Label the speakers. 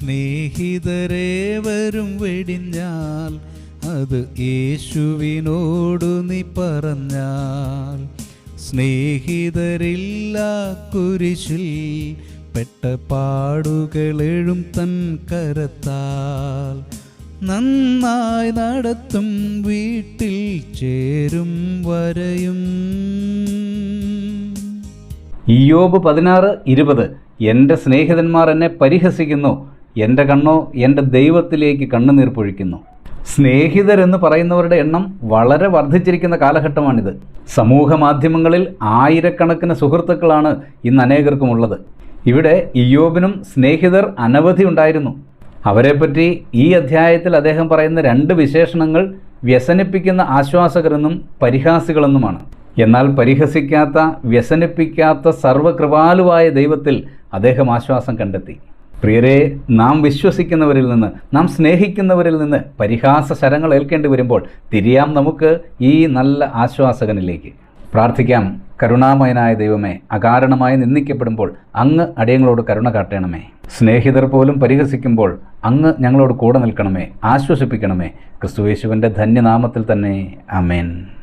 Speaker 1: സ്നേഹിതരേവരും വെടിഞ്ഞാൽ അത് യേശുവിനോടു നീ പറഞ്ഞാൽ. സ്നേഹിതരില്ല കുരിശിൽ പെട്ട പാടുകളെഴും തൻ കരത്താൽ. നന്നായി നടത്തും വീട്ടിൽ ചേരും വരയും.
Speaker 2: ഇയോബ് പതിനാറ് ഇരുപത്. എന്റെ സ്നേഹിതന്മാർ എന്നെ പരിഹസിക്കുന്നു. എന്റെ കണ്ണോ എന്റെ ദൈവത്തിലേക്ക് കണ്ണുനീർ പൊഴിക്കുന്നു. സ്നേഹിതരെന്ന് പറയുന്നവരുടെ എണ്ണം വളരെ വർദ്ധിച്ചിരിക്കുന്ന കാലഘട്ടമാണിത്. സമൂഹ മാധ്യമങ്ങളിൽ ആയിരക്കണക്കിന് സുഹൃത്തുക്കളാണ് ഇന്ന് അനേകർക്കുമുള്ളത്. ഇവിടെ ഇയോബിനും സ്നേഹിതർ അനവധി ഉണ്ടായിരുന്നു. അവരെപ്പറ്റി ഈ അധ്യായത്തിൽ അദ്ദേഹം പറയുന്ന രണ്ട് വിശേഷണങ്ങൾ വ്യസനിപ്പിക്കുന്ന ആശ്വാസകരെന്നും പരിഹാസികളെന്നുമാണ്. എന്നാൽ പരിഹസിക്കാത്ത വ്യസനിപ്പിക്കാത്ത സർവകൃപാലുവായ ദൈവത്തിൽ അദ്ദേഹം ആശ്വാസം കണ്ടെത്തി. പ്രിയരെ നാം വിശ്വസിക്കുന്നവരിൽ നിന്ന് നാം സ്നേഹിക്കുന്നവരിൽ നിന്ന് പരിഹാസ ശരങ്ങൾ ഏൽക്കേണ്ടി വരുമ്പോൾ തിരിയാം നമുക്ക് ഈ നല്ല ആശ്വാസകനിലേക്ക്. പ്രാർത്ഥിക്കാം കരുണാമയനായ ദൈവമേ അകാരണമായി നിന്ദിക്കപ്പെടുമ്പോൾ അങ്ങ് അടിയങ്ങളോട് കരുണ കാട്ടണമേ. സ്നേഹിതർ പോലും പരിഹസിക്കുമ്പോൾ അങ്ങ് ഞങ്ങളോട് കൂടെ നിൽക്കണമേ ആശ്വസിപ്പിക്കണമേ. ക്രിസ്തുവേശുവിന്റെ ധന്യനാമത്തിൽ തന്നെ അമേൻ